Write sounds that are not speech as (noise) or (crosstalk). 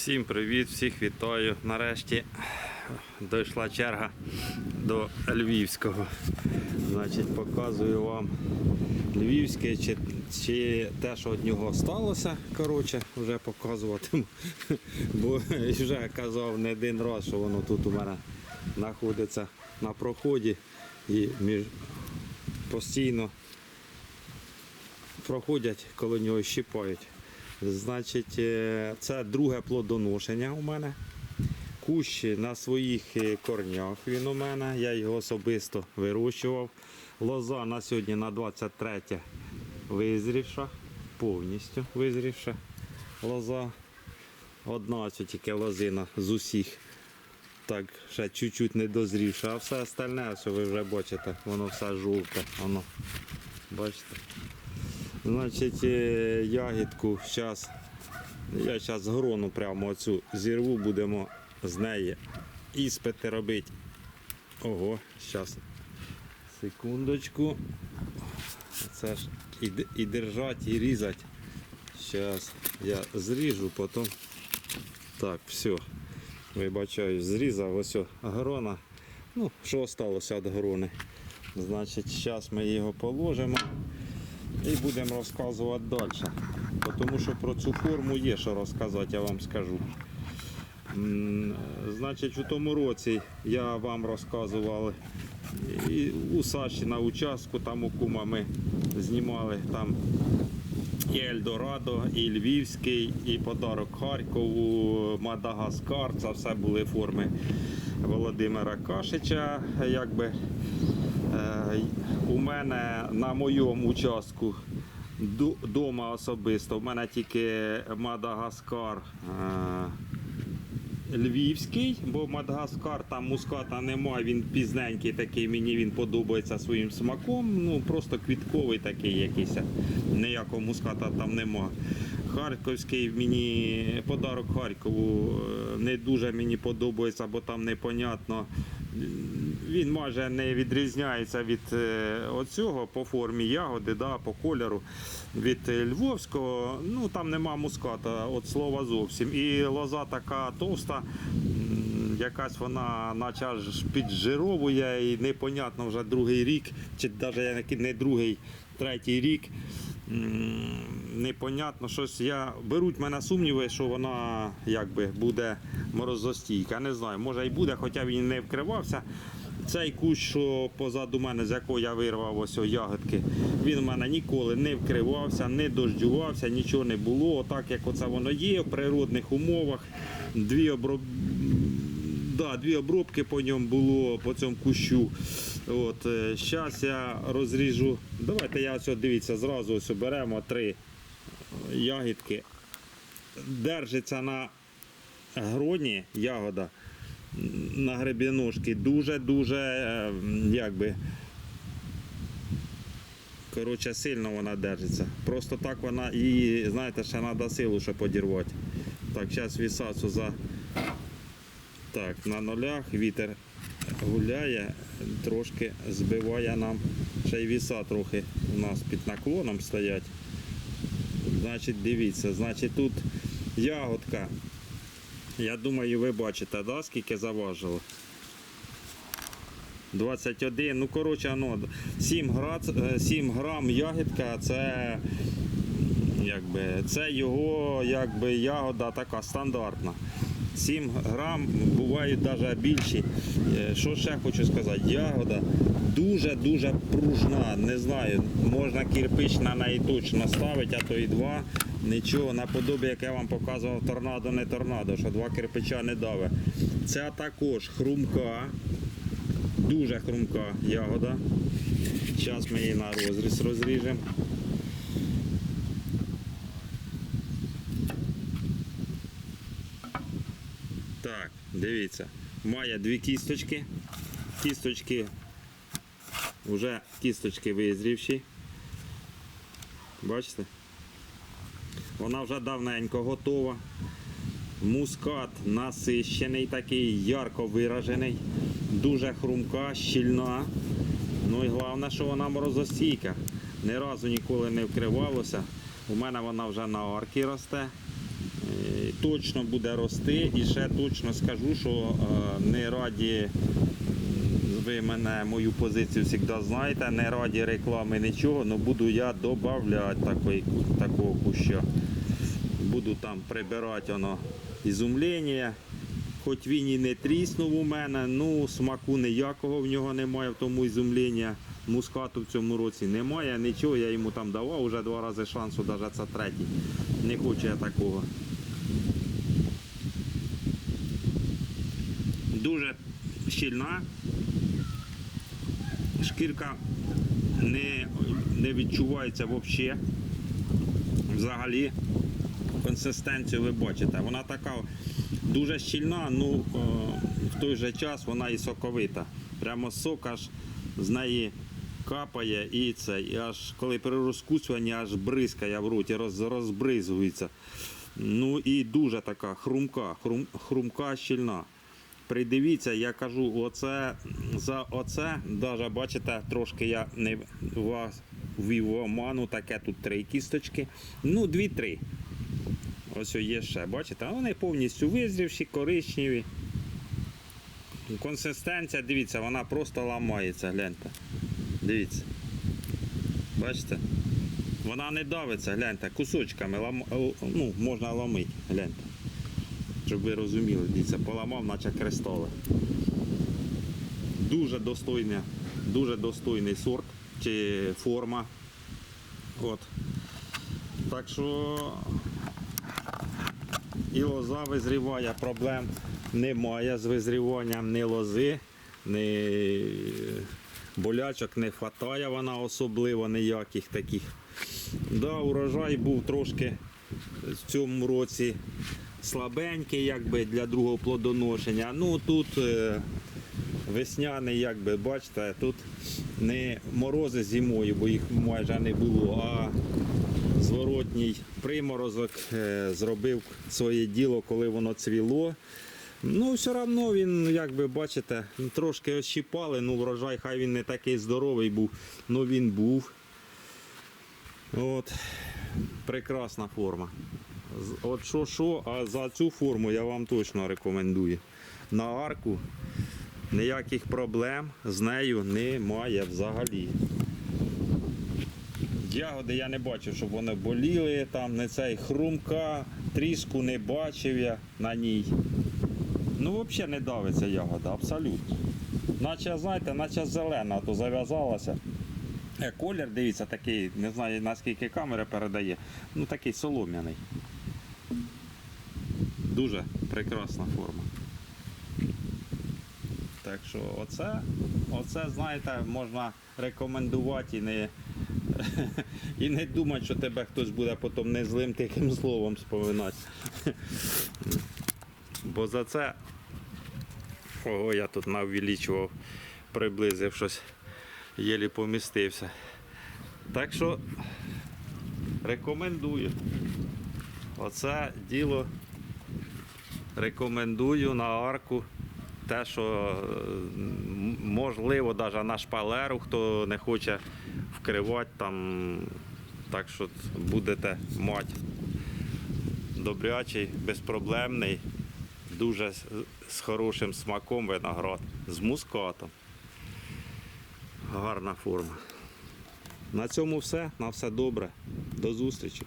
Всім привіт, всіх вітаю. Нарешті дійшла черга до Львівського. Значить, показую вам Львівське, чи, чи те, що від нього сталося, коротше, вже показуватиму. Бо вже казав не один раз, що воно тут у мене знаходиться на проході і між... постійно проходять, коли нього щипають. Значить, е, це друге плодоношення у мене. Кущ на своїх е, корнях він у мене. Я його особисто вирощував. Лоза на сьогодні на 23 визрівша, повністю визрівша лоза. Одна тільки лозина з усіх. Так, ще чуть-чуть не дозрівша, а все остальне, що ви вже бачите, воно все жовте. Воно. Бачите? Значить, е, ягідку зараз. Я зараз грону прямо оцю зірву, будемо з неї іспити робити. Ого, зараз. Секундочку. Це ж і, і держати, і різати. Зараз я зріжу, потім. Так, все. Вибачаю, зрізав ось грона. Ну, що залишилося від грони. Значить, зараз ми його положимо і будемо розказувати далі. Тому що про цю форму є що розказати, я вам скажу. Значить, у тому році я вам розказував і у Саші на участку, там у кума ми знімали там і Ельдорадо, і Львівський, і подарок Харкову, Мадагаскар. Це все були форми Володимира Кашича. Якби У мене на моєму участку вдома особисто. У мене тільки Мадагаскар е, Львівський, бо Мадагаскар там муската немає, він пізненький такий, мені він подобається своїм смаком. Ну просто квітковий такий якийсь. Ніякого муската там нема. Харківський мені подарок Харкову е, не дуже мені подобається, бо там непонятно. Він майже не відрізняється від е, оцього по формі ягоди, да, по кольору. Від е, Львовського, ну там нема муската, от слова зовсім. І лоза така товста, якась вона наче аж піджировує і непонятно вже другий рік, чи навіть не другий, третій рік. Непонятно, щось я беруть мене сумніви, що вона якби буде морозостійка. Не знаю, може і буде, хоча він не вкривався. Цей кущ, що позаду мене, з якого я вирвав ось ягодки, він у мене ніколи не вкривався, не дождювався, нічого не було. Так як оце воно є в природних умовах. Дві оброб... да, дві обробки по ньому було по цьому кущу. От, зараз я розріжу. Давайте я ось дивіться, зразу ось беремо три ягідки. Держиться на гроні ягода на гребіножки дуже-дуже е, якби. Коротше, сильно вона держиться. Просто так вона і, знаєте, ще треба силу, щоб подірвати. Так, зараз вісацу за так, на нулях вітер гуляє, трошки збиває нам. Ще й віса трохи у нас під наклоном стоять. Значить, дивіться, значить тут ягодка. Я думаю, ви бачите, да, скільки заважило. 21, ну коротше, ну, 7, град, 7 грам ягідка, це, якби, це його якби, ягода така стандартна. 7 грам бувають навіть більші. Е, Що ще хочу сказати, ягода дуже-дуже пружна. Не знаю, можна кирпич на неї точно ставити, а то і два. Нічого, наподобі, як я вам показував, торнадо не торнадо, що два кирпича не даве. Це також хрумка, дуже хрумка ягода. Зараз ми її на розріз розріжемо. Так, дивіться, має дві кісточки. Кісточки, вже кісточки визрівші. Бачите? Вона вже давненько готова. Мускат насищений, такий ярко виражений, дуже хрумка, щільна. Ну і головне, що вона морозостійка. Ні разу ніколи не вкривалося. У мене вона вже на арки росте. Точно буде рости. І ще точно скажу, що е, не раді ви мене мою позицію завжди знаєте, не раді реклами нічого, але буду я додавати такої, такого куща. Буду там прибирати воно ізумлення. Хоч він і не тріснув у мене, ну смаку ніякого в нього немає в тому ізумління. Мускату в цьому році немає, нічого, я йому там давав вже два рази шансу, навіть це третій. Не хочу я такого. Дуже щільна. Шкірка не, не відчувається взагалі. Взагалі консистенцію ви бачите. Вона така дуже щільна, ну е, в той же час вона і соковита. Прямо сок аж з неї капає і це. І аж коли при розкусуванні аж бризкає в роті, роз, розбризується. Ну і дуже така хрумка, хрум, хрумка щільна. Придивіться, я кажу, оце за оце, навіть бачите, трошки я не вас ввів в оману, таке тут три кісточки. Ну, дві-три. Ось є ще, бачите, вони повністю визрівші, коричневі. Консистенція, дивіться, вона просто ламається, гляньте. Дивіться. Бачите? Вона не давиться, гляньте, кусочками лам... ну, можна ламити, гляньте. Щоб ви розуміли, дивіться, поламав, наче кристали. Дуже достойний, дуже достойний сорт чи форма. От. Так що і лоза визріває, проблем немає з визріванням ні лози, ні болячок не вистачає вона особливо ніяких таких. Да, урожай був трошки в цьому році слабенький, якби для другого плодоношення. Ну тут е, весняний, якби бачите, тут не морози зимою, бо їх майже не було, а зворотній приморозок е, зробив своє діло, коли воно цвіло. Ну, все одно він, як ви бачите, трошки ощіпали, ну врожай, хай він не такий здоровий був, але він був. От. Прекрасна форма. От що, що, а за цю форму я вам точно рекомендую. На арку ніяких проблем з нею немає взагалі. Ягоди я не бачив, щоб вони боліли, там не цей хрумка, тріску не бачив я на ній. Ну, взагалі не давиться ягода, абсолютно. Наче, знаєте, наче зелена, то зав'язалася. Колір, дивіться, такий, не знаю наскільки камера передає, ну такий солом'яний. Дуже прекрасна форма. Так що оце, оце, знаєте, можна рекомендувати і не, (laughs) і не думати, що тебе хтось буде потім не злим таким словом споминати. Бо за це, ого, я тут наввеличував, приблизив щось, єлі помістився. Так що рекомендую. Оце діло рекомендую на арку. Те, що можливо, навіть на шпалеру, хто не хоче вкривати там, так що будете мати добрячий, безпроблемний, дуже з хорошим смаком виноград, з мускатом. Гарна форма. На цьому все. На все добре. До зустрічі.